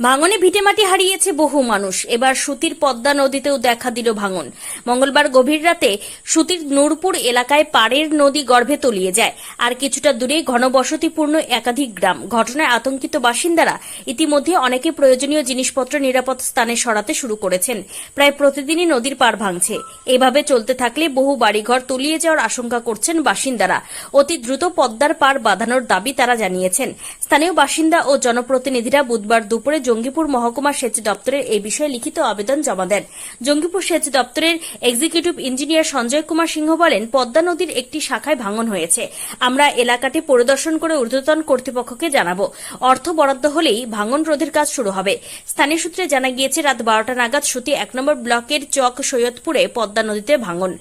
ভাঙনে ভিটেমাটি হারিয়েছে বহু মানুষ। এবার সুতির পদ্মা নদীতেও দেখা দিল ভাঙন। মঙ্গলবার গভীর রাতে সুতির নূরপুর এলাকায় পাড়ের নদী গর্ভে তলিয়ে যায়। আর কিছুটা দূরে ঘনবসতিপূর্ণ একাধিক গ্রাম। ঘটনায় আতঙ্কিত বাসিন্দারা ইতিমধ্যে অনেকে প্রয়োজনীয় জিনিসপত্র নিরাপদ স্থানে সরাতে শুরু করেছেন। প্রায় প্রতিদিনই নদীর পাড় ভাঙছে। এভাবে চলতে থাকলে বহু বাড়িঘর তলিয়ে যাওয়ার আশঙ্কা করছেন বাসিন্দারা। অতি দ্রুত পদ্মার পাড় বাঁধানোর দাবি তারা জানিয়েছেন। স্থানীয় বাসিন্দা ও জনপ্রতিনিধিরা বুধবার দুপুরে জঙ্গিপুর মহকুমা সেচ দপ্তরের এই বিষয়ে লিখিত আবেদন জমা দেন। জঙ্গিপুর সেচ দপ্তরের এক্সিকিউটিভ ইঞ্জিনিয়ার সঞ্জয় কুমার সিংহ বলেন, পদ্মা নদীর একটি শাখায় ভাঙন হয়েছে। আমরা এলাকাটি পরিদর্শন করে ঊর্ধ্বতন কর্তৃপক্ষকে জানাব। অর্থ বরাদ্দ হলেই ভাঙন রোধের কাজ শুরু হবে। স্থানীয় সূত্রে জানা গিয়েছে, রাত বারোটা নাগাদ সুতি এক নম্বর ব্লকের চক সৈয়দপুরে পদ্মা নদীতে ভাঙন।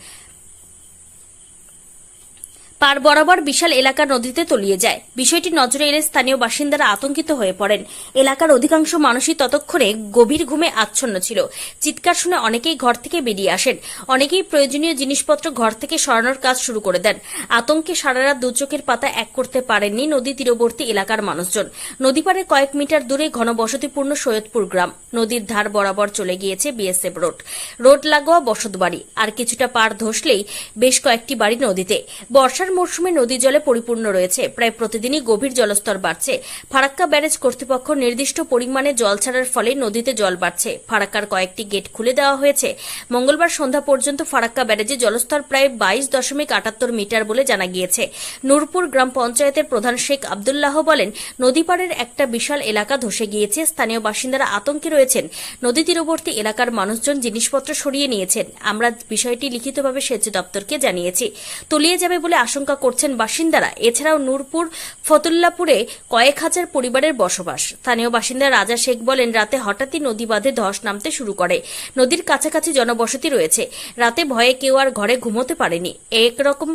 পার বরাবর বিশাল এলাকা নদীতে তলিয়ে যায়। বিষয়টি নজরে এলে স্থানীয় বাসিন্দারা আতঙ্কিত হয়ে পড়েন। এলাকার অধিকাংশ মানুষই ততক্ষণে গভীর ঘুমে আচ্ছন্ন ছিল। চিৎকার শুনে অনেকেই ঘর থেকে বেরিয়ে আসেন। অনেকেই প্রয়োজনীয় জিনিসপত্র ঘর থেকে সরানোর কাজ শুরু করে দেন। আতঙ্কে সারারাত দুচোখের পাতা এক করতে পারেননি নদী তীরবর্তী এলাকার মানুষজন। নদী পাড়ে কয়েক মিটার দূরে ঘনবসতিপূর্ণ সৈয়দপুর গ্রাম। নদীর ধার বরাবর চলে গিয়েছে বিএসএফ রোড। রোড লাগোয়া বসতবাড়ি। আর কিছুটা পার ধসলেই বেশ কয়েকটি বাড়ি নদীতে। বর্ষার মরশুমে নদী জলে পরিপূর্ণ রয়েছে। প্রায় প্রতিদিনই গভীর জলস্তর বাড়ছে। ফারাক্কা ব্যারেজ কর্তৃপক্ষ নির্দিষ্ট পরিমাণে জল ছাড়ার ফলে নদীতে জল বাড়ছে। ফারাক্কার কয়েকটি গেট খুলে দেওয়া হয়েছে। মঙ্গলবার সন্ধ্যা পর্যন্ত ফারাক্কা ব্যারেজে জলস্তর প্রায় বাইশ দশমিক আটাত্তর মিটার বলে জানা গিয়েছে। নূরপুর গ্রাম পঞ্চায়েতের প্রধান শেখ আবদুল্লাহ বলেন, নদীপাড়ের একটা বিশাল এলাকা ধসে গিয়েছে। স্থানীয় বাসিন্দারা আতঙ্কে রয়েছেন। নদী তীরবর্তী এলাকার মানুষজন জিনিসপত্র সরিয়ে নিয়েছেন। আমরা বিষয়টি লিখিতভাবে সেচ দপ্তরকে জানিয়েছি। তলিয়ে যাবে বলে আশঙ্কা করছেন বাসিন্দারা। এছাড়াও নূরপুর ফতুল্লাপুরে কয়েক হাজার পরিবারের বসবাস। স্থানীয় বাসিন্দা রাজা শেখ বলেন রাতে হঠাৎই নদী বাঁধে ধস নামতে শুরু করে। নদীর কাছাকাছি জনবসতি রয়েছে। রাতে ভয়ে কেউ আর ঘরে ঘুমোতে পারেনি। একরকম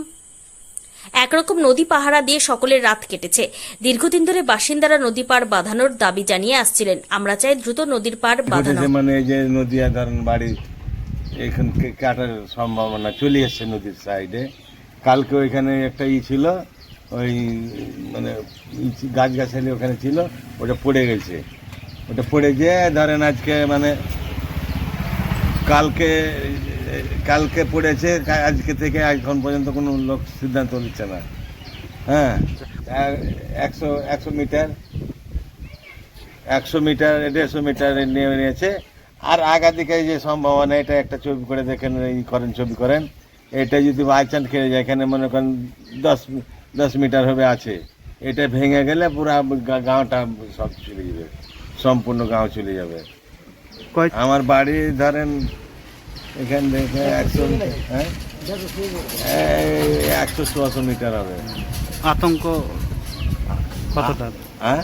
একরকম নদী পাহারা দিয়ে সকলের রাত কেটেছে। দীর্ঘদিন ধরে বাসিন্দারা নদী পার বাঁধানোর দাবি জানিয়ে আসছিলেন। আমরা চাই দ্রুত নদীর পার বাঁধানো। মানে যে ধরেন বাড়ি এখান কাটার সম্ভাবনা চলে এসছে নদীর সাইডে কালকে ওইখানে একটা ই ছিল, ওই মানে গাছ গাছালি ওখানে ছিল, ওটা পড়ে গেছে। ওটা পড়ে গিয়ে ধরেন আজকে মানে কালকে কালকে পড়েছে আজকে থেকে এখন পর্যন্ত কোনো লোক সিদ্ধান্ত নিচ্ছে না। হ্যাঁ একশো একশো মিটার একশো মিটার, দেড়শো মিটার নিয়ে নিয়েছে। আর আগা দিকে যে সম্ভাবনা, এটা একটা ছবি করে দেখেন ই করেন, ছবি করেন। এটা যদি বাই চান্স খেয়ে যায় এখানে মনে করেন দশ দশ মিটার হবে আছে। এটা ভেঙে গেলে পুরো গাঁওটা সব চলে যাবে সম্পূর্ণ গাঁও চলে যাবে। কয় আমার বাড়ি ধরেন এখান থেকে একশো হ্যাঁ? একশো ছশো মিটার হবে। আতঙ্ক কতটা? হ্যাঁ?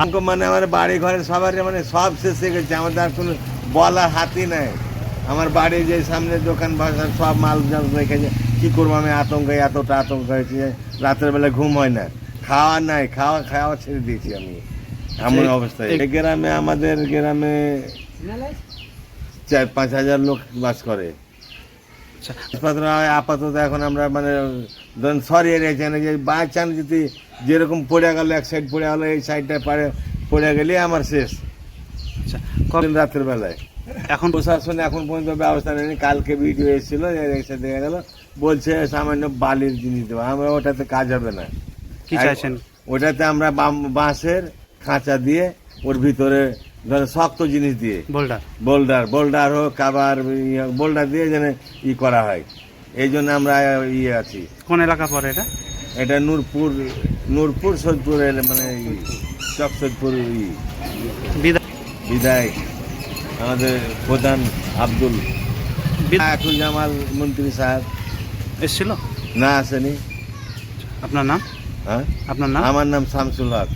আমাকে মানে আমার বাড়ি ঘরে সবার মানে সব শেষ হয়ে গেছে আমাদের আর কোনো বলার হাতি নাই। আমার বাড়ি যে সামনে দোকান বাজার সব মাল জাল রেখেছে কি করব আমি? আতঙ্কে এতটা আতঙ্ক হয়েছে রাতের বেলা ঘুম হয় না। খাওয়া নাই খাওয়া খাওয়া ছেড়ে দিয়েছি আমি। এমন অবস্থায় গ্রামে আমাদের গ্রামে চার পাঁচ হাজার লোক বাস করে। আচ্ছা। আপাতত এখন আমরা মানে ধরেন সরিয়ে রেখেছি না যে বাই চান্স যদি যেরকম পড়ে গেল এক সাইড পড়ে গেলো এই সাইডটা পারে পড়ে গেলে আমার শেষ। আচ্ছা। কদিন রাতের বেলায়। এখন প্রশাসন এখন পর্যন্ত ব্যবস্থা নেয়নি। কালকে ভিডিও এসেছিল এসে দেখা গেল। বলছে সামান্য বালির জিনিস দেবো। আমরা ওটাতে কাজ হবে না। কি চাইছেন? ওটাতে আমরা বাঁশের খাঁচা দিয়ে ওর ভিতরে ধরেন শক্ত জিনিস দিয়ে। বোল্ডার। বোল্ডার বোল্ডার হোক আবার ইয়ে, বোল্ডার দিয়ে যেন ই করা হয়। এই জন্য আমরা ইয়ে আছি। কোন এলাকা পরে এটা? এটা নূরপুর নূরপুর সৈদপুরের মানে চক সৈদপুর ই, বিদা- বিধায়ক আমাদের প্রধান আব্দুল। বিদ- আকুল জামাল মন্ত্রী সাহেব। এসছিল? না আসেনি। আপনার নাম? হ্যাঁ? আপনার নাম? আমার নাম শামসুল হক।